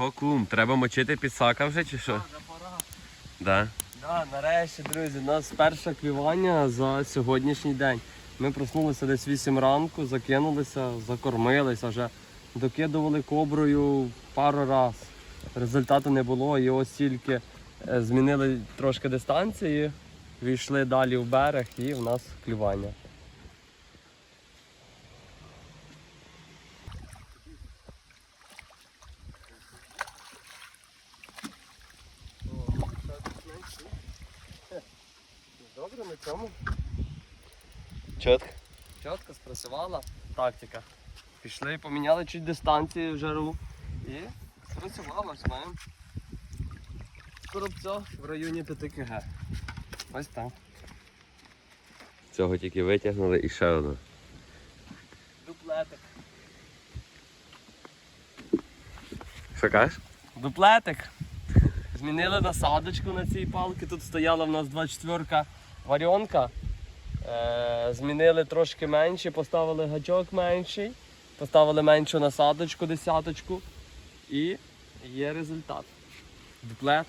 що, кум, треба мочити підсака вже чи що? Да. Да, нарешті, друзі, у нас перше клювання за сьогоднішній день. Ми проснулися десь 8 ранку, закинулися, закормилися, вже докидували коброю пару раз. Результату не було, і ось тільки е, змінили трошки дистанції, війшли далі в берег і в нас клювання. Добре, на цьому. Чітко. Чітко спрацювала тактика. Пішли, поміняли чуть дистанції в жару і спрацювало, ось маємо. Коробця в районі 5 кг. Ось так. Цього тільки витягнули і ще одне. Дуплетик. Що кажеш? Дуплетик. Змінили насадочку на цій палці. Тут стояла в нас 24 варіонка. Е, змінили трошки менше, поставили гачок менший, поставили меншу насадочку, десяточку. І є результат. Дуплет.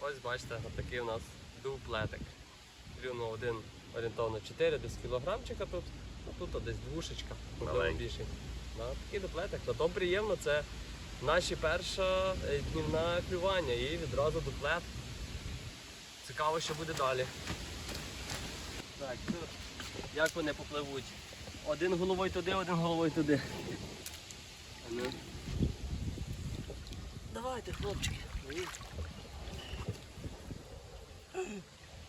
Ось бачите, такий у нас дуплетик. Клюнув один орієнтовно 4 десь кілограмчика тут, а тут десь двушечка, більший. Да, такий дуплетик. Зато приємно, це наші перша е, днівна клювання і відразу дуплет. Цікаво, що буде далі. Так, ну, як вони попливуть? Один головою туди, один головою туди. Ну. Давайте, хлопчики.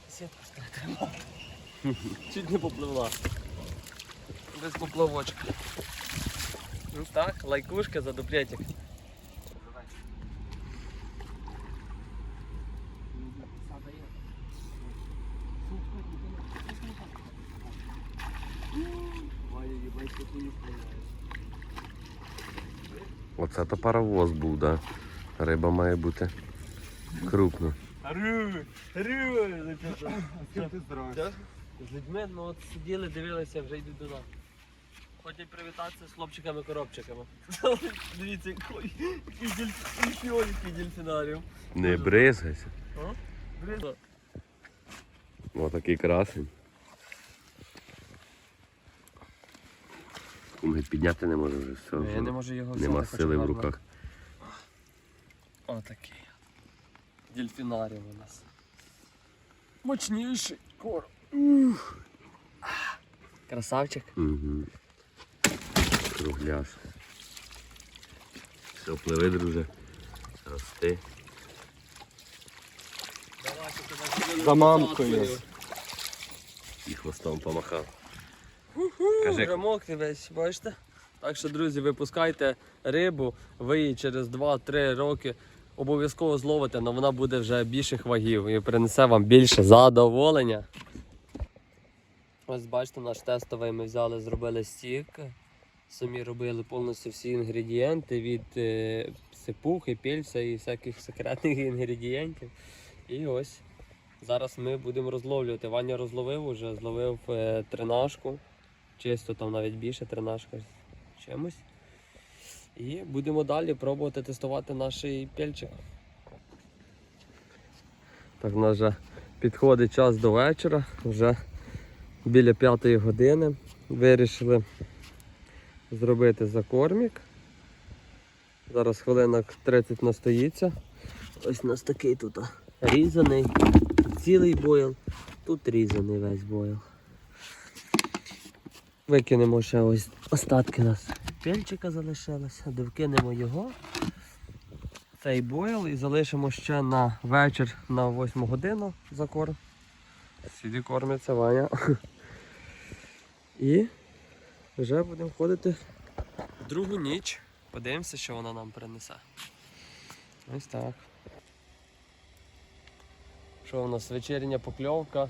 Сітку ж треба тримати. Чуть не попливла. Без поплавочка. Ну так, лайкушка за дуплетик. Оце то паровоз був, да. Риба має бути крупна. З людьми, ну от сиділи, дивилися, вже йдуть до нас. Хочуть привітатися з хлопчиками-коробчиками. Дивіться, який дельфінаріум. Не бризгайся. А? Блін. Отакий красень. Геть підняти не може вже все. Я не можу його взяти. Нема сили в руках. Отакий. Дельфінаріум у нас. Мощніший кор. Ух. Красавчик. Угу. Кругляш. Все, пливи, друже. Рости. За мамкою. І хвостом помахав. Кажи. Вже весь, бачите? Так що, друзі, випускайте рибу, ви її через 2-3 роки обов'язково зловите, але вона буде вже більших вагів і принесе вам більше задоволення. Ось бачите, наш тестовий ми взяли, зробили стік. Самі робили повністю всі інгредієнти від е, сипухи, пільця і всяких секретних інгредієнтів. І ось зараз ми будемо розловлювати. Ваня розловив уже, зловив е, тринашку. Чисто там навіть більше тринашка з чимось. І будемо далі пробувати тестувати наш пельчик. Так, у нас вже підходить час до вечора, вже біля п'ятої години. Вирішили зробити закормік. Зараз хвилинок 30 настоїться. Ось у нас такий тут різаний, цілий бойл, тут різаний весь бойл. Викинемо ще ось остатки у нас пельчика залишилося, довкинемо його. Цей бойл і залишимо ще на вечір на 8 годину закорм. Сіді кормиться Ваня. І вже будемо ходити другу ніч. Подивимося, що вона нам принесе. Ось так. Що у нас вечірня покльовка?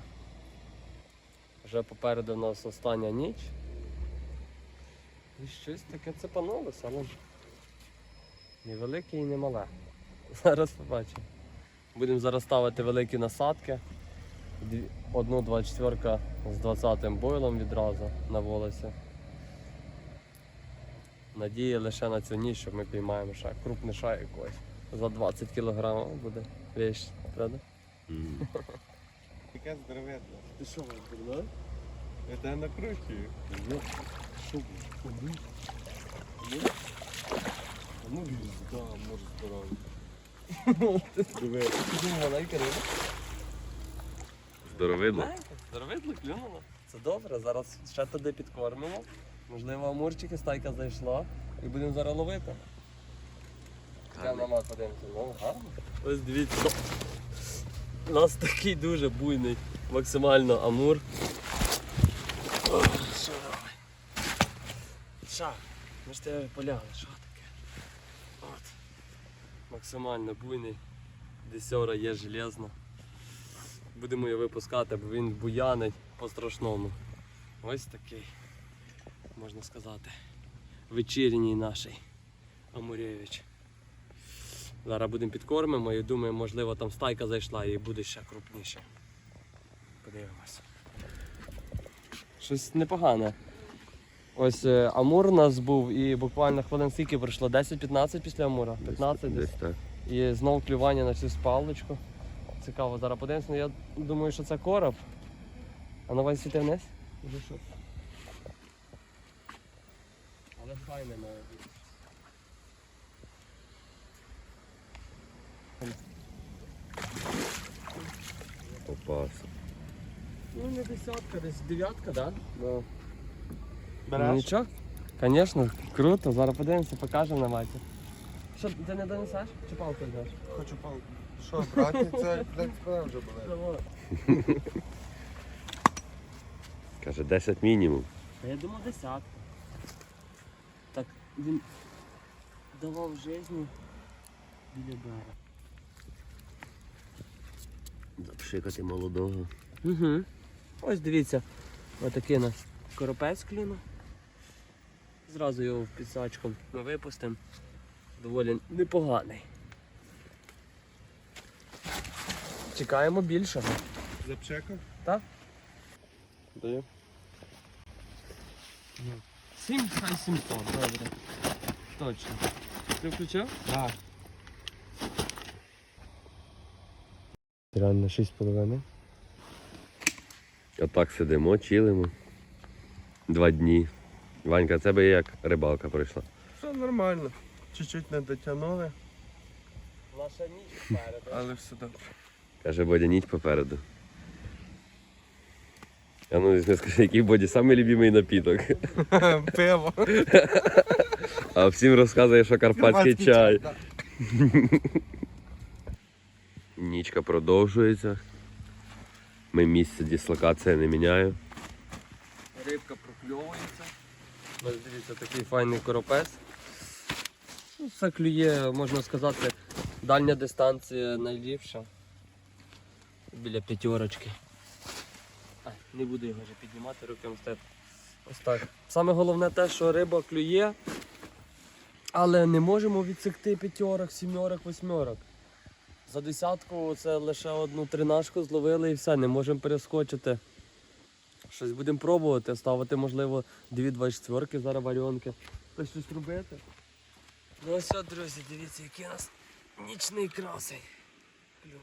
Вже попереду у нас остання ніч. І щось таке цепанулося, але не велике і не мале. Зараз побачимо. Будемо зараз ставити великі насадки. Одну 24 з 20 бойлом відразу на волосі. Надія лише на цю ніч, що ми піймаємо ще крупниша якогось. За 20 кг буде вещь, правда? Яке здоровенно. Ти що, дурна? Накручую. Ну, що, побув? Ну, Да, може здоровий. Диви. Ти маленька риба? Здоровидно. Маленька. Клюнуло. Це добре, зараз ще туди підкормимо. Можливо, амурчики, стайка зайшла і будемо зараз ловити. Там на мат подивимося. Ну, гарно. Ось дивіться. У нас такий дуже буйний, максимально амур. О, Що робить? Ша, ми ж тебе поляли, що таке? От. Максимально буйний. Десьора є железно. Будемо його випускати, бо він буянить по-страшному. Ось такий, можна сказати, вечірній наш Амурєвич. Зараз будемо підкормимо і думаю, можливо там стайка зайшла і буде ще крупніше. Подивимось. Щось непогане. Ось е, Амур у нас був і буквально хвилин скільки пройшло? 10-15 після Амура? 15 десь. Десь так. І знову клювання на цю спалочку. Цікаво, зараз подивимося. Ну, Я думаю, що це короб. А ну весь світи вниз. Але файне має бути. Попався. Ну не десятка, десь дев'ятка, так? Да? Ну Береш? нічого. Звісно, круто. Зараз подивимося, покажемо на маті. Що, ти не донесеш? Чи палку йдеш? Хочу палку. Що, брати, це, блядь, спина вже болить. Каже, 10 мінімум. Та я думав десятка. Так він давав житті біля бара. Запшикати молодого. Угу. Ось дивіться, отакий у нас коропець кліна. Зразу його в підсачку ми випустимо. Доволі непоганий. Чекаємо більшого. Запчекав? Даю. Сім, хай 700, добре. Точно. Ти включив? Так. Реально 6,5. Отак сидимо, чилимо. Два дні. Ванька, це би як рибалка пройшла. Все нормально. Чуть-чуть не дотягнули, Наша ніч впереду. але все добре. Каже, Бодя, ніч попереду. А ну, не скажи, який Боді самий любимий напіток. Пиво. А всім розказує, що карпатський чай. да. Нічка продовжується. Ми місце дислокація не міняю. Рибка прокльовується. Ось дивіться, такий файний коропець. Ну, Все клює, можна сказати, дальня дистанція найліпша. Біля п'ятерочки. Не буду його вже піднімати, руки мстити. Ось так. Саме головне те, що риба клює, але не можемо відсекти п'ятерок, сімерок, восьмерок. За десятку це лише одну тринашку зловили і все, не можемо перескочити. Щось будемо пробувати, ставити, можливо, дві 24 зараз варіонки. Хтось щось робити. Ну ось, от, друзі, дивіться, який у нас нічний красень. Клюнув.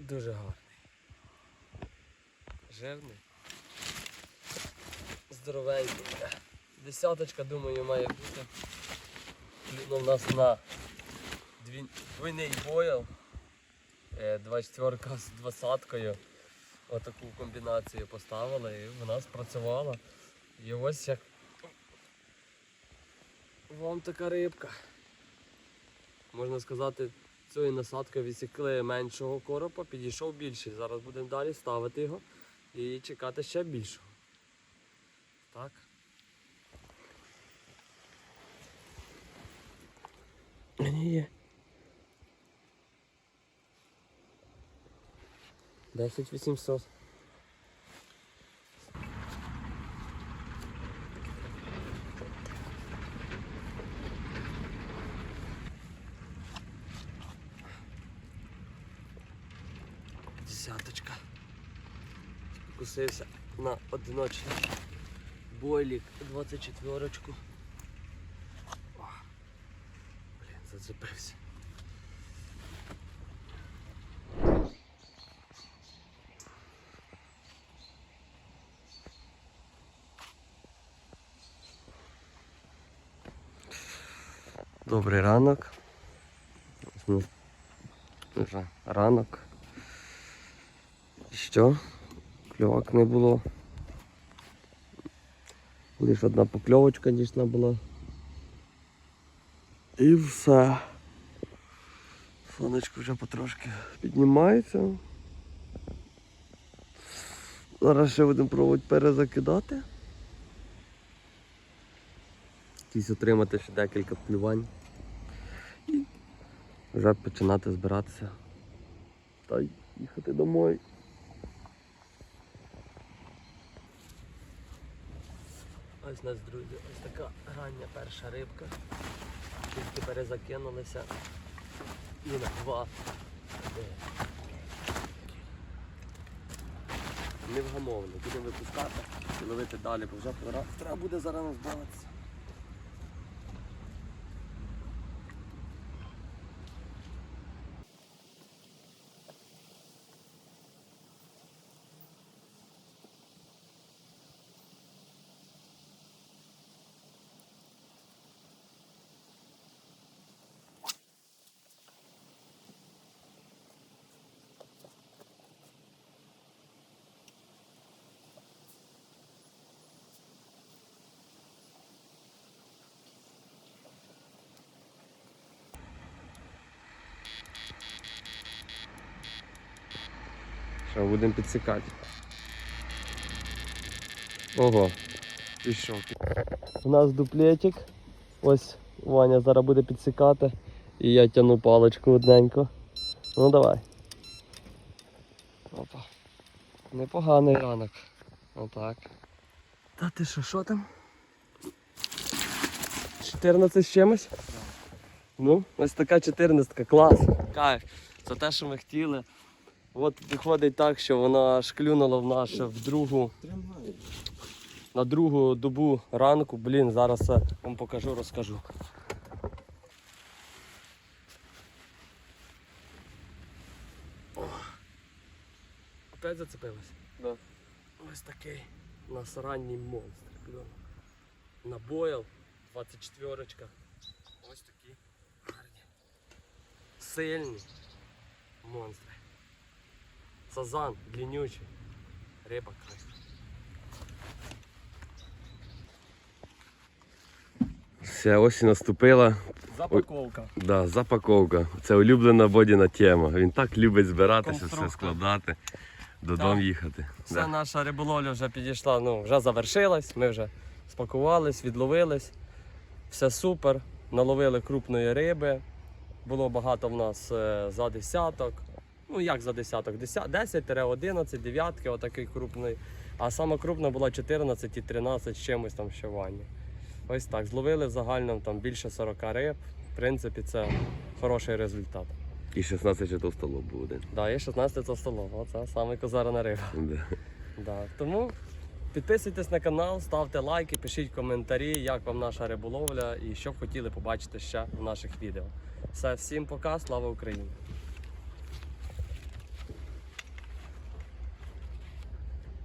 Дуже гарний. Жирний. Здоровенький. Десяточка, думаю, має бути. Клюнув у нас на дві- двойний бойл. Е, 24 з двадцяткою. Отаку комбінацію поставили і вона спрацювала. І ось як вам така рибка. Можна сказати, цією насадкою відсікли меншого коропа, підійшов більший. Зараз будемо далі ставити його і чекати ще більшого. Так. Ні, є. 10 800. Десяточка. Спокусився на одиночний бойлік 24 Блін, зацепився. Добрий ранок. Вже ранок. Що? Кльовок не було. Лише одна покльовочка дійшла була. І все. Сонечко вже потрошки піднімається. Зараз ще будемо пробувати перезакидати. Якісь отримати ще декілька плювань. Вже починати збиратися. Та їхати домой. Ось у нас, друзі, ось така рання перша рибка. Тільки перезакинулися. І на два. Невгамовно. Будемо випускати і ловити далі, бо вже пора. Треба буде зараз збавитися. Що, будемо підсікати. Ого, пішов. У нас дуплетик. Ось Ваня зараз буде підсікати. І я тяну паличку одненько. Ну давай. Опа. Непоганий ранок. Отак. Та ти що, що там? 14 з чимось? Ну, ось така 14, клас. Кайф. Це те, що ми хотіли. От виходить так, що вона аж клюнула в нас в другу, на другу добу ранку. Блін, зараз вам покажу, розкажу. О. Опять зацепилась? Да. Ось такий у нас ранній монстр. клюнув. На бойл 24 Ось такі гарні. Сильні монстри. Сазан длиннючий. Риба кайф. Вся осінь наступила. Запаковка. Да, запаковка. Це улюблена Бодіна тема. Він так любить збиратися, все складати, додому Так. їхати. Вся Да. наша риболовля вже підійшла, ну, вже завершилась. Ми вже спакувались, відловились. Все супер. Наловили крупної риби. Було багато в нас е, за десяток. Ну як за десяток? 10-11, дев'ятки, отакий крупний. А сама крупна була 14 і 13 з чимось там ще в ванні. Ось так. Зловили в загальному там більше 40 риб. В принципі, це хороший результат. І 16 ще товстолоб буде. Да, і 16 це столова. Оце саме козарна риба. Да. Да. Тому підписуйтесь на канал, ставте лайки, пишіть коментарі, як вам наша риболовля і що б хотіли побачити ще в наших відео. Все, всім пока, слава Україні!